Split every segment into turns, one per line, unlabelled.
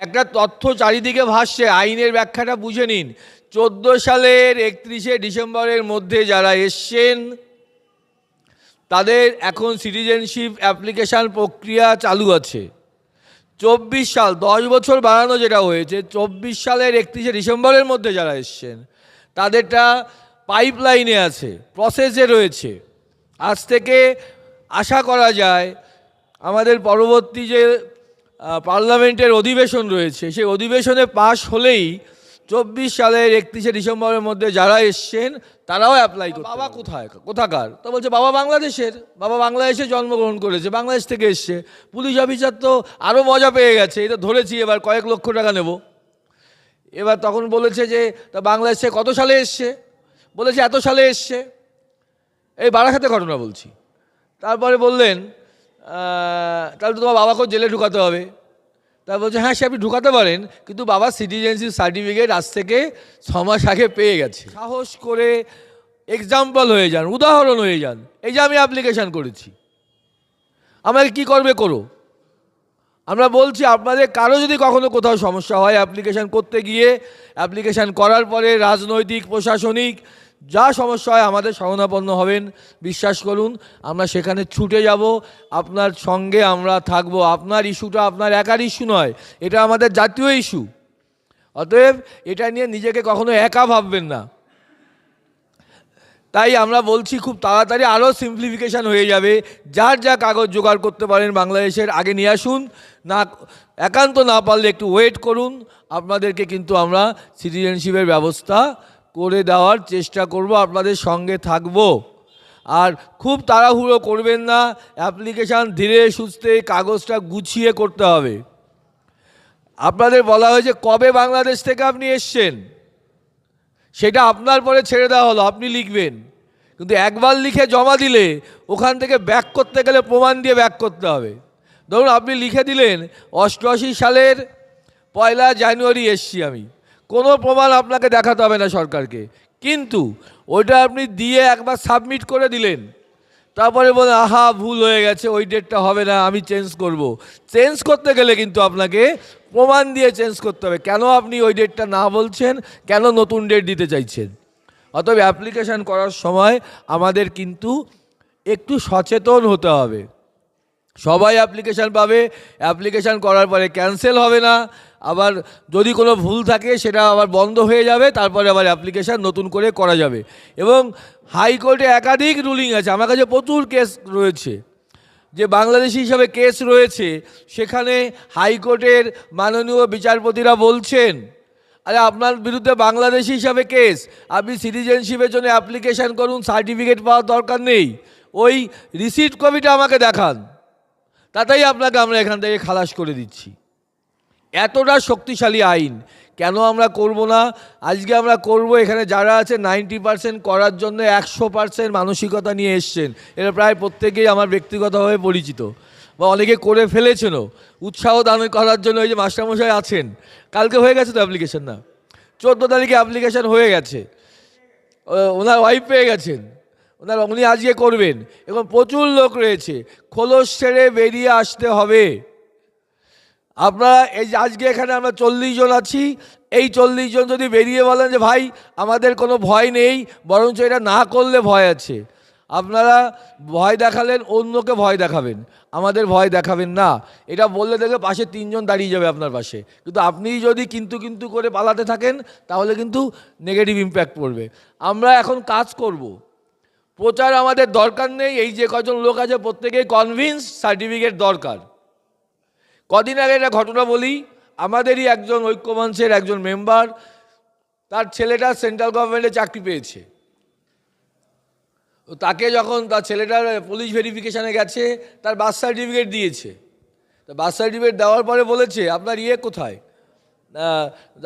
একটা তথ্য চারিদিকে ভাসছে, আইনের ব্যাখ্যাটা বুঝে নিন। চোদ্দ সালের একত্রিশে ডিসেম্বরের মধ্যে যারা এসছেন, তাদের এখন সিটিজেনশিপ অ্যাপ্লিকেশান প্রক্রিয়া চালু আছে। চব্বিশ সাল, দশ বছর বাড়ানো যেটা হয়েছে, চব্বিশ সালের একত্রিশে ডিসেম্বরের মধ্যে যারা এসছেন, তাদেরটা পাইপলাইনে আছে, প্রসেসে রয়েছে। আজ থেকে আশা করা যায়, আমাদের পরবর্তী যে পার্লামেন্টের অধিবেশন রয়েছে। সেই অধিবেশনে পাশ হলেই চব্বিশ সালের একত্রিশে ডিসেম্বরের মধ্যে যারা এসছেন তারাও অ্যাপ্লাই করতে বাবা কোথায়? কোথাকার? তো বলছে বাবা বাংলাদেশের। বাবা বাংলাদেশে জন্মগ্রহণ করেছে বাংলাদেশ থেকে এসছে। পুলিশ অফিসার তো আরও মজা পেয়ে গেছে এটা ধরেছি এবার কয়েক লক্ষ টাকা নেব। এবার তখন বলেছে যে তা বাংলাদেশে কত সালে এসছে? বলেছে এত সালে এসছে। এই বারাসাতে ঘটনা বলছি। তারপরে বললেন তাহলে তো তোমার বাবাকেও জেলে ঢুকাতে হবে। তা বলছে হ্যাঁ সে আপনি ঢুকাতে পারেন, কিন্তু বাবা সিটিজেনশিপ সার্টিফিকেট আজ থেকে ছ মাস আগে পেয়ে গেছে। সাহস করে এক্সাম্পল হয়ে যান, উদাহরণ হয়ে যান। এই যে আমি অ্যাপ্লিকেশান করেছি। আমাকে কি করবে করো? আমরা বলছি, আপনাদের কারও যদি কখনো কোথাও সমস্যা হয় অ্যাপ্লিকেশান করতে গিয়ে অ্যাপ্লিকেশান করার পরে রাজনৈতিক, প্রশাসনিক যা সমস্যা হয় আমাদের শরণাপন্ন হবেন, বিশ্বাস করুন, আমরা সেখানে ছুটে যাব। আপনার সঙ্গে আমরা থাকব। আপনার ইস্যুটা আপনার একার ইস্যু নয়, এটা আমাদের জাতীয় ইস্যু। অতএব এটা নিয়ে নিজেকে কখনো একা ভাববেন না। তাই আমরা বলছি, খুব তাড়াতাড়ি আরও সিম্পলিফিকেশান হয়ে যাবে। যার যা কাগজ জোগাড় করতে পারেন বাংলাদেশের, আগে নিয়ে আসুন। না, একান্ত না পারলে একটু ওয়েট করুন। আপনাদেরকে কিন্তু আমরা সিটিজেনশিপের ব্যবস্থা করে দেওয়ার চেষ্টা করব, আপনাদের সঙ্গে থাকব। আর খুব তাড়াহুড়ো করবেন না, অ্যাপ্লিকেশান ধীরে সুস্থে কাগজটা গুছিয়ে করতে হবে। আপনাদের বলা হয়েছে, কবে বাংলাদেশ থেকে আপনি এসছেন? সেটা আপনার পরে ছেড়ে দেওয়া হলো, আপনি লিখবেন। কিন্তু একবার লিখে জমা দিলে, ওখান থেকে ব্যাক করতে গেলে প্রমাণ দিয়ে ব্যাক করতে হবে। ধরুন, আপনি লিখে দিলেন, অষ্টআশি সালের পয়লা জানুয়ারি এসছি আমি। কোনো প্রমাণ আপনাকে দেখাতে হবে না সরকারকে। কিন্তু ওইটা আপনি দিয়ে একবার সাবমিট করে দিলেন। তারপরে বলে, আহা, ভুল হয়ে গেছে, ওই ডেটটা হবে না, আমি চেঞ্জ করব। চেঞ্জ করতে গেলে কিন্তু আপনাকে প্রমাণ দিয়ে চেঞ্জ করতে হবে, কেন আপনি ওই ডেটটা না বলছেন, কেন নতুন ডেট দিতে চাইছেন। অতএব অ্যাপ্লিকেশান করার সময় আমাদের কিন্তু একটু সচেতন হতে হবে। সবাই অ্যাপ্লিকেশান পাবে। অ্যাপ্লিকেশান করার পরে ক্যান্সেল হবে না। আবার যদি কোনো ভুল থাকে, সেটা আবার বন্ধ হয়ে যাবে, তারপরে আবার অ্যাপ্লিকেশান নতুন করে করা যাবে। এবং হাইকোর্টে একাধিক রুলিং আছে। আমার কাছে প্রচুর কেস রয়েছে। যে বাংলাদেশি হিসাবে কেস রয়েছে, সেখানে হাইকোর্টের মাননীয় বিচারপতিরা বলছেন, আরে, আপনার বিরুদ্ধে বাংলাদেশি হিসাবে কেস আপনি সিটিজেনশিপের জন্য অ্যাপ্লিকেশান করুন সার্টিফিকেট পাওয়ার দরকার নেই। ওই রিসিট কপিটা আমাকে দেখান। তাতেই আপনাকে আমরা এখান থেকে খালাস করে দিচ্ছি। এতটা শক্তিশালী আইন, কেন আমরা করব না? আজকে আমরা করব, এখানে যারা আছে, নাইনটি পার্সেন্ট করার জন্য একশো পার্সেন্ট মানসিকতা নিয়ে এসছেন। এরা প্রায় প্রত্যেকেই আমার ব্যক্তিগতভাবে পরিচিত। বা অনেকে করে ফেলেছেনও। উৎসাহ দান করার জন্য ওই যে মাস্টারমশাই আছেন। কালকে হয়ে গেছে তো অ্যাপ্লিকেশন না? চোদ্দ তারিখে অ্যাপ্লিকেশন হয়ে গেছে। ওনার ওয়াইফ পেয়ে গেছেন। ওনার উনি আজকে করবেন। এবং প্রচুর লোক রয়েছে। খোলস ছেড়ে বেরিয়ে আসতে হবে। আপনারা এই আজকে এখানে আমরা চল্লিশ জন আছি, এই চল্লিশ জন যদি বেরিয়ে বলেন যে, ভাই, আমাদের কোনো ভয় নেই, বরঞ্চ এটা না করলে ভয় আছে। আপনারা ভয় দেখালেন, অন্যকে ভয় দেখাবেন। আমাদের ভয় দেখাবেন না। এটা বললে দেখবে পাশে তিনজন দাঁড়িয়ে যাবে আপনার পাশে। কিন্তু আপনি যদি কিন্তু কিন্তু করে পালাতে থাকেন, তাহলে কিন্তু নেগেটিভ ইম্প্যাক্ট পড়বে। আমরা এখন কাজ করব। প্রচার আমাদের দরকার নেই, এই যে কজন লোক আছে প্রত্যেকেই কনভিন্স সার্টিফিকেট দরকার। কদিন আগে একটা ঘটনা বলি, আমাদেরই একজন ঐক্যমঞ্চের একজন মেম্বার তার ছেলেটা সেন্ট্রাল গভর্নমেন্টে চাকরি পেয়েছে। তাকে যখন তার ছেলেটার পুলিশ ভেরিফিকেশানে গেছে, তার বার্থ সার্টিফিকেট দিয়েছে। তা বার্থ সার্টিফিকেট দেওয়ার পরে বলেছে, আপনার ইয়ে কোথায়?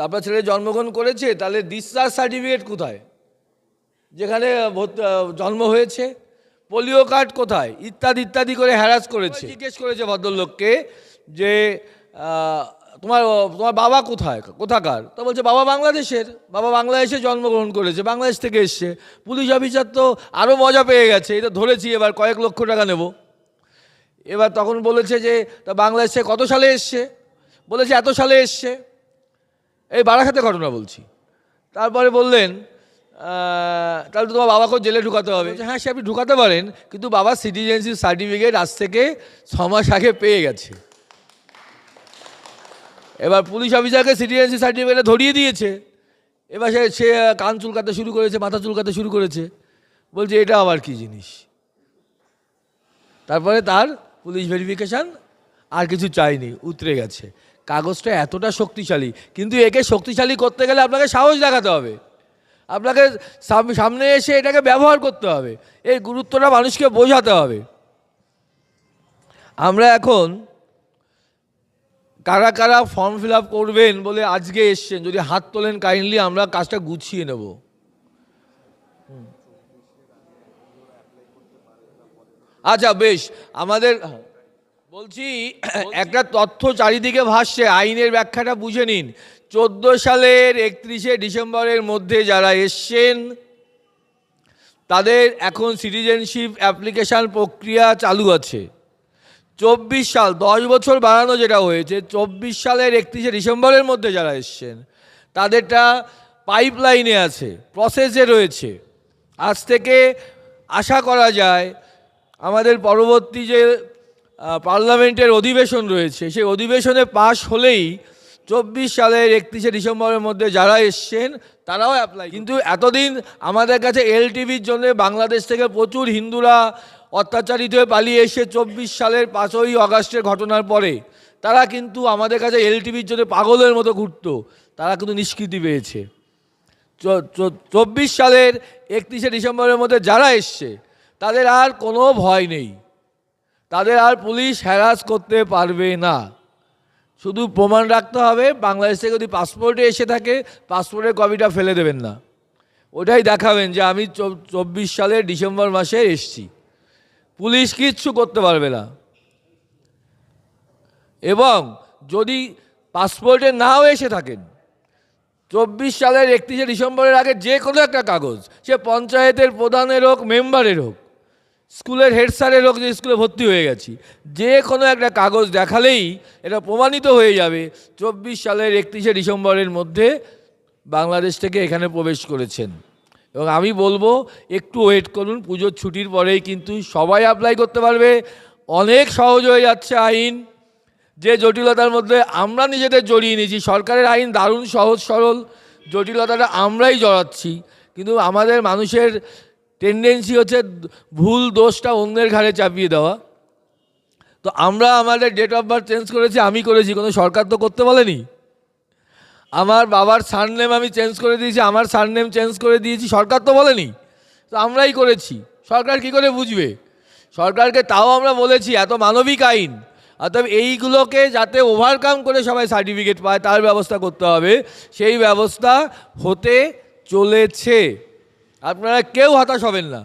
আপনার ছেলে জন্মগ্রহণ করেছে, তাহলে ডিসচার্জ সার্টিফিকেট কোথায়? যেখানে জন্ম হয়েছে। পোলিও কার্ড কোথায়? ইত্যাদি ইত্যাদি করে হ্যারাস করেছে। জিজ্ঞেস করেছে ভদ্রলোককে যে তোমার তোমার বাবা কোথায়? কোথাকার? তো বলছে, বাবা বাংলাদেশের। বাবা বাংলাদেশে জন্মগ্রহণ করেছে, বাংলাদেশ থেকে এসছে। পুলিশ অফিসার তো আরও মজা পেয়ে গেছে। এটা ধরেছি, এবার কয়েক লক্ষ টাকা নেব। এবার তখন বলেছে যে, তা বাংলাদেশে কত সালে এসছে? বলেছে, এত সালে এসছে। এই বারাসাতে ঘটনা বলছি। তারপরে বললেন তাহলে তো তোমার বাবাকেও জেলে ঢুকাতে হবে। হ্যাঁ সে আপনি ঢুকাতে পারেন, কিন্তু বাবা সিটিজেনশিপ সার্টিফিকেট আজ থেকে ছ মাস আগে পেয়ে গেছে। এবার পুলিশ অফিসারকে সিটিজেনশিপ সার্টিফিকেটে ধরিয়ে দিয়েছে। এবার সে সে কান চুলকাতে শুরু করেছে, মাথা চুলকাতে শুরু করেছে। বলছে, এটা আবার কি জিনিস? তারপরে তার পুলিশ ভেরিফিকেশান আর কিছু চাইনি, উতরে গেছে। কাগজটা এতটা শক্তিশালী, কিন্তু একে শক্তিশালী করতে গেলে আপনাকে সাহস দেখাতে হবে। আপনাকে সাম- সামনে এসে এটাকে ব্যবহার করতে হবে। এর গুরুত্বটা মানুষকে বোঝাতে হবে। আমরা এখন কারা কারা ফর্ম ফিল করবেন বলে আজকে এসছেন, যদি হাত তোলেন কাইন্ডলি, আমরা কাজটা গুছিয়ে নেব। আচ্ছা বেশ। আমাদের বলছি, একটা তথ্য চারিদিকে ভাসছে, আইনের ব্যাখ্যাটা বুঝে নিন। চোদ্দ সালের একত্রিশে ডিসেম্বরের মধ্যে যারা এসছেন, তাদের এখন সিটিজেনশিপ অ্যাপ্লিকেশান প্রক্রিয়া চালু আছে। চব্বিশ সাল, দশ বছর বাড়ানো যেটা হয়েছে, চব্বিশ সালের একত্রিশে ডিসেম্বরের মধ্যে যারা এসছেন, তাদেরটা পাইপ লাইনে আছে, প্রসেসে রয়েছে। আজ থেকে আশা করা যায়, আমাদের পরবর্তী যে পার্লামেন্টের অধিবেশন রয়েছে। সেই অধিবেশনে পাশ হলেই চব্বিশ সালের একত্রিশে ডিসেম্বরের মধ্যে যারা এসছেন, তারাও অ্যাপ্লাই কিন্তু এতদিন আমাদের কাছে এলটিভির জন্য বাংলাদেশ থেকে প্রচুর হিন্দুরা অত্যাচারিত হয়ে পালিয়ে এসে চব্বিশ সালের পাঁচই অগাস্টের ঘটনার পরে, তারা কিন্তু আমাদের কাছে এলটিভির জন্য পাগলের মতো ঘুরত। তারা কিন্তু নিষ্কৃতি পেয়েছে। চব্বিশ সালের একত্রিশে ডিসেম্বরের মধ্যে যারা এসছে, তাদের আর কোনো ভয় নেই। তাদের আর পুলিশ হ্যারাস করতে পারবে না। শুধু প্রমাণ রাখতে হবে, বাংলাদেশ থেকে যদি পাসপোর্টে এসে থাকে পাসপোর্টের কপিটা ফেলে দেবেন না। ওটাই দেখাবেন যে আমি চব- চব্বিশ সালের ডিসেম্বর মাসে এসছি। পুলিশ কিচ্ছু করতে পারবে না। এবং যদি পাসপোর্টে নাও এসে থাকেন, চব্বিশ সালের একত্রিশে ডিসেম্বরের আগে যে কোনো একটা কাগজ, সে পঞ্চায়েতের প্রধানের হোক মেম্বারের হোক স্কুলের হেড স্যারের হোক যে স্কুলে ভর্তি হয়ে গেছি, যে কোনো একটা কাগজ দেখালেই এটা প্রমাণিত হয়ে যাবে। চব্বিশ সালের একত্রিশে ডিসেম্বরের মধ্যে বাংলাদেশ থেকে এখানে প্রবেশ করেছেন। এবং আমি বলব, একটু ওয়েট করুন, পুজোর ছুটির পরেই কিন্তু সবাই অ্যাপ্লাই করতে পারবে। অনেক সহজ হয়ে যাচ্ছে আইন। যে জটিলতার মধ্যে আমরা নিজেদের জড়িয়ে নিয়েছি, সরকারের আইন দারুণ সহজ সরল, জটিলতাটা আমরাই জড়াচ্ছি। কিন্তু আমাদের মানুষের টেন্ডেন্সি হচ্ছে ভুল দোষটা অন্যের ঘাড়ে চাপিয়ে দেওয়া। তো আমরা আমাদের ডেট অফ বার্থ চেঞ্জ করেছি, আমি করেছি, কোনো সরকার তো করতে বলেনি। আমার বাবার সারনেম আমি চেঞ্জ করে দিয়েছি, আমার সারনেম চেঞ্জ করে দিয়েছি, সরকার তো বলেনি। তো আমরাই করেছি, সরকার কি করে বুঝবে? সরকারকে তাও আমরা বলেছি, এত মানবিক আইন অর্থাৎ এইগুলোকে যাতে ওভারকাম করে সবাই সার্টিফিকেট পায়, তার ব্যবস্থা করতে হবে। সেই ব্যবস্থা হতে চলেছে। আপনারা কেউ হতাশ হবেন না।